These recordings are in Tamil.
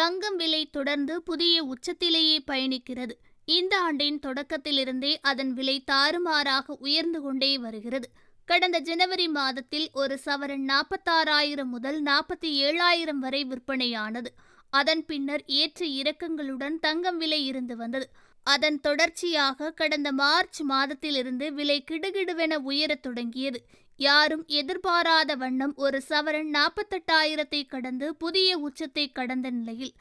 தங்கம் விலை தொடர்ந்து புதிய உச்சத்திலேயே பயணிக்கிறது. இந்த ஆண்டின் தொடக்கத்திலிருந்தே அதன் விலை தாறுமாறாக உயர்ந்து கொண்டே வருகிறது. கடந்த ஜனவரி மாதத்தில் ஒரு சவரன் நாற்பத்தாறாயிரம் முதல் நாற்பத்தி ஏழாயிரம் வரை விற்பனையானது. அதன் பின்னர் ஏற்ற இறக்கங்களுடன் தங்கம் விலை இருந்து வந்தது. அதன் தொடர்ச்சியாக கடந்த மார்ச் மாதத்திலிருந்து விலை கிடுகிடுவென உயரத் தொடங்கியது. யாரும் எதிர்பாராத வண்ணம் ஒரு சவரன் நாற்பத்தெட்டாயிரத்தை கடந்து புதிய உச்சத்தை கடந்த நிலையில்.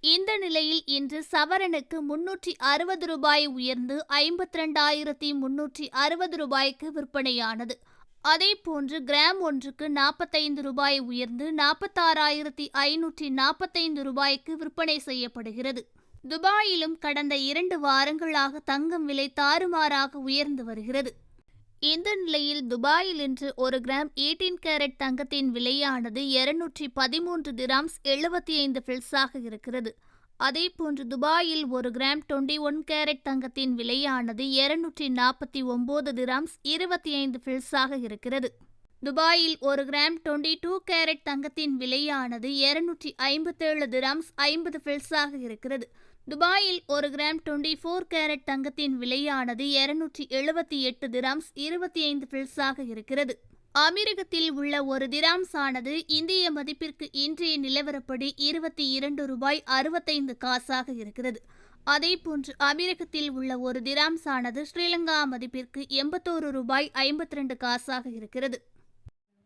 இந்த நிலையில் இன்று சவரனுக்கு முன்னூற்றி அறுபது ரூபாய் உயர்ந்து ஐம்பத்தி ரெண்டாயிரத்தி முன்னூற்றி அறுபது ரூபாய்க்கு விற்பனையானது. அதேபோன்று கிராம் ஒன்றுக்கு நாற்பத்தைந்து ரூபாய் உயர்ந்து நாற்பத்தாறாயிரத்தி ஐநூற்றி நாற்பத்தைந்து ரூபாய்க்கு விற்பனை செய்யப்படுகிறது. துபாயிலும் கடந்த இரண்டு வாரங்களாக தங்கம் விலை தாறுமாறாக உயர்ந்து வருகிறது. இந்த நிலையில் துபாயில் இன்று ஒரு கிராம் 18 கேரட் தங்கத்தின் விலையானது இருநூற்றி பதிமூன்று கிராம்ஸ் எழுபத்தி ஐந்து ஃபில்ஸாக இருக்கிறது அதேபோன்று துபாயில் ஒரு கிராம் 21 ஒன் கேரட் தங்கத்தின் விலையானது இருநூற்றி நாற்பத்தி ஒன்பது கிராம்ஸ் இருபத்தி ஐந்து ஃபில்ஸாக இருக்கிறது. துபாயில் ஒரு கிராம் 22 டூ கேரட் தங்கத்தின் விலையானது இருநூற்றி ஐம்பத்தேழு திராம்ஸ் ஐம்பது ஃபில்ஸாக இருக்கிறது. துபாயில் ஒரு கிராம் 24 ஃபோர் கேரட் தங்கத்தின் விலையானது இருநூற்றி எழுபத்தி எட்டு திராம்ஸ் இருபத்தி ஐந்து பில்ஸாக இருக்கிறது. அமீரகத்தில் உள்ள ஒரு திராம்ஸ் ஆனது இந்திய மதிப்பிற்கு இன்றைய நிலவரப்படி இருபத்தி இரண்டு ரூபாய் அறுபத்தைந்து காசாக இருக்கிறது. அதேபோன்று அமீரகத்தில் உள்ள ஒரு திராம்ஸ் ஆனது ஸ்ரீலங்கா மதிப்பிற்கு எண்பத்தோரு ரூபாய் ஐம்பத்தி ரெண்டு காசாக இருக்கிறது.